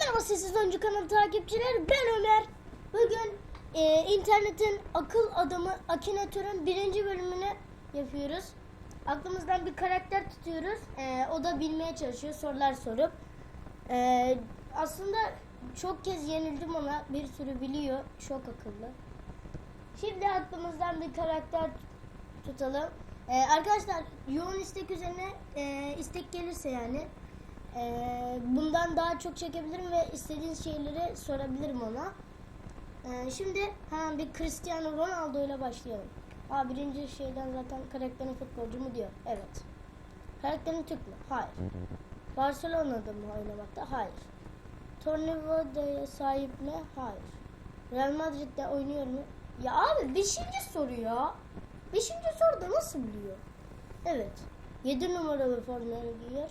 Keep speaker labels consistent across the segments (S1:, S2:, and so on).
S1: Merhaba sessiz oyuncu kanalı takipçileri ben Ömer. Bugün e, internetin akıl adamı Akinator'un birinci bölümünü yapıyoruz. Aklımızdan bir karakter tutuyoruz. E, o da bilmeye çalışıyor sorular sorup. E, aslında çok kez yenildim ona. Bir sürü biliyor. Çok akıllı. Şimdi aklımızdan bir karakter tutalım. E, arkadaşlar yoğun istek üzerine e, istek gelirse yani ee, bundan daha çok çekebilirim ve istediğiniz şeyleri sorabilirim ona. Ee, şimdi ha bir Cristiano Ronaldo ile başlayalım. Aa birinci şeyden zaten karakterin futbolcu mu diyor. Evet. Karakterin Türk mü? Hayır. Barcelona'da mı oynamakta? Hayır. Tornavida'ya sahip mi? Hayır. Real Madrid'de oynuyor mu? Ya abi beşinci soru ya. Beşinci soruda nasıl biliyor? Evet. 7 numaralı formayı giyiyor.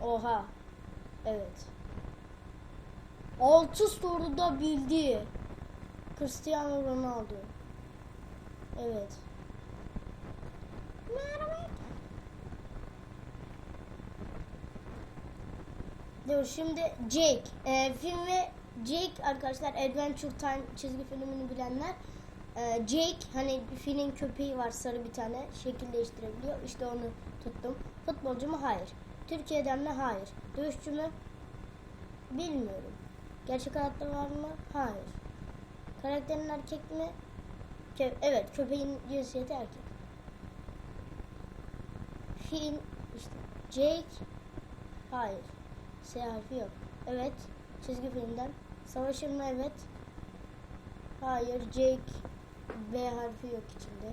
S1: Oha. Evet. 6 soruda bildi. Cristiano Ronaldo. Evet. Merhaba. Dur şimdi Jake. Ee, film ve Jake arkadaşlar Adventure Time çizgi filmini bilenler. Ee, Jake hani filin köpeği var sarı bir tane şekil değiştirebiliyor. İşte onu tuttum. Futbolcu mu? Hayır. Türkiye'den mi? Hayır. Dövüşçü mü? Bilmiyorum. Gerçek hayatta var mı? Hayır. Karakterin erkek mi? Kö- evet, köpeğin cinsiyeti erkek. Film işte Jake Hayır. S harfi yok. Evet. Çizgi filmden. Savaşır mı? Evet. Hayır. Jake B harfi yok içinde.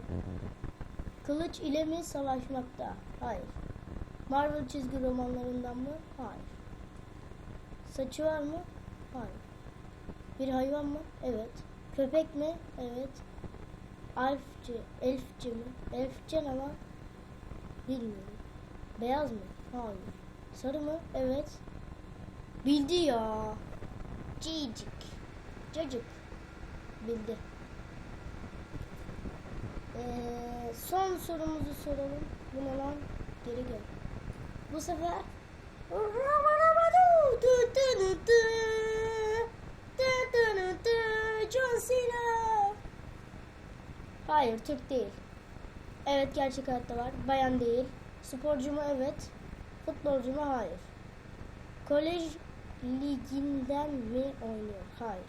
S1: Kılıç ile mi savaşmakta? Hayır. Marvel çizgi romanlarından mı? Hayır. Saçı var mı? Hayır. Bir hayvan mı? Evet. Köpek mi? Evet. Elfçi, elfçi mi? Elfçi ama bilmiyorum. Beyaz mı? Hayır. Sarı mı? Evet. Bildi ya. Cicik. Cacık. Bildi. Ee, son sorumuzu soralım. Bu lan? Geri gel. Bu sefer John Cena. Hayır, Türk değil. Evet, gerçek hayatta var. Bayan değil. Sporcu mu? Evet. Futbolcu mu? Hayır. Kolej liginden mi oynuyor? Hayır.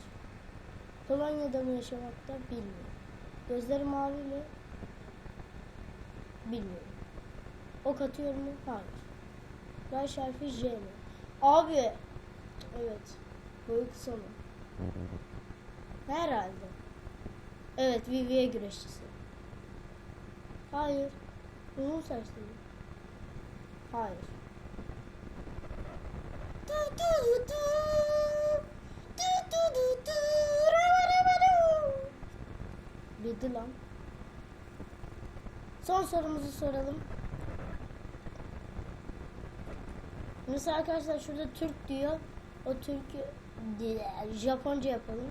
S1: Polonya'da mı yaşamakta? Bilmiyorum. Gözleri mavi mi? Bilmiyorum. Ok atıyor mu? Hayır. Baş harfi J mi? Abi. Evet. Boyu kısa mı? Herhalde. Evet, Viviye güreşçisi. Hayır. Uzun saçlı mı? Hayır. Du, du, du, du. Du, du, du. Bildi lan. Son sorumuzu soralım. Mesela arkadaşlar şurada Türk diyor. O Türk'ü di- Japonca yapalım.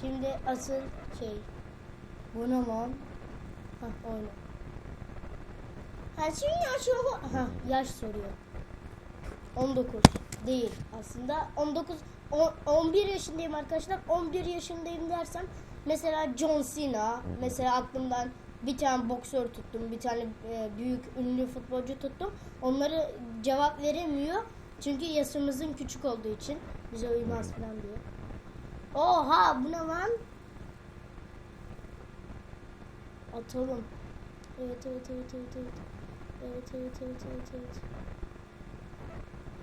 S1: Şimdi asıl şey. Bu ne lan? Hah oyna. Ha şimdi yaş. Ha yaş soruyor. 19 değil aslında 19 on- 11 yaşındayım arkadaşlar 11 yaşındayım dersem mesela John Cena mesela aklımdan bir tane boksör tuttum, bir tane e, büyük ünlü futbolcu tuttum. Onları cevap veremiyor. Çünkü yaşımızın küçük olduğu için bize uymaz falan diyor. Oha bu ne lan? Atalım. Evet evet evet evet evet. Evet evet evet evet evet.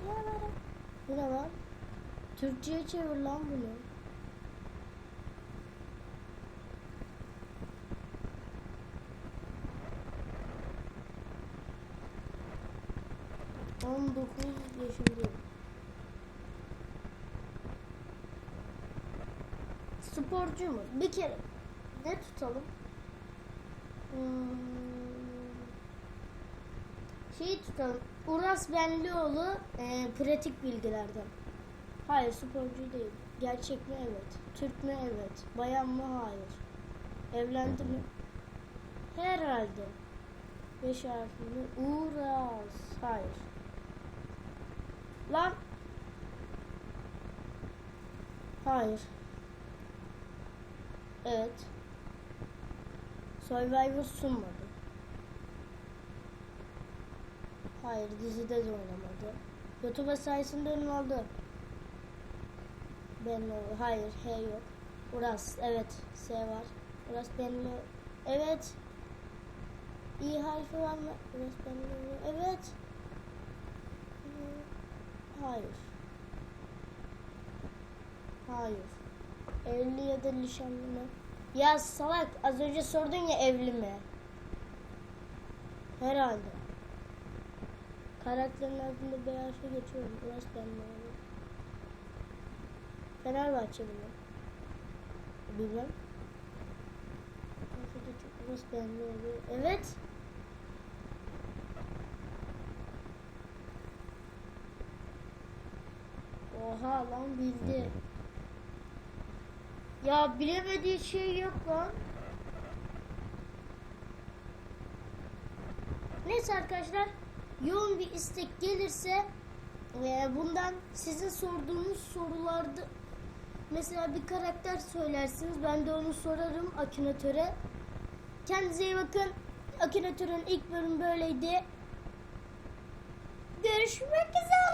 S1: ne var Bu ne lan? Türkçe'ye çevir lan bunu. On dokuz yaşındayım. Sporcu mu? Bir kere ne tutalım? Hmm. Şeyi tutalım. Uras Benlioğlu e, pratik bilgilerden. Hayır sporcu değil. Gerçek mi? Evet. Türk mü? Evet. Bayan mı? Hayır. Evlendi mi? Herhalde. Beş harfli? Uras. Hayır. Lan Hayır. Evet. Survivor sunmadı. Hayır dizide de oynamadı. YouTuber sayesinde ünlü oldu. Ben hayır H yok. Uras evet S var. Uras benimle evet. İ harfi var mı? Uras benimle evet. Hayır. Hayır. Evli ya da nişanlı mı? Ya salak az önce sordun ya evli mi? Herhalde. Karakterin adında bir harfi geçiyorum. Burası benim abi. Fenerbahçe mi? Bilmem. Benim abi. Evet. Oha lan bildi. Ya bilemediği şey yok lan. Neyse arkadaşlar yoğun bir istek gelirse e, bundan sizin sorduğunuz sorularda mesela bir karakter söylersiniz ben de onu sorarım Akinatöre. Kendinize iyi bakın. Akinatöre'nin ilk bölümü böyleydi. Görüşmek üzere.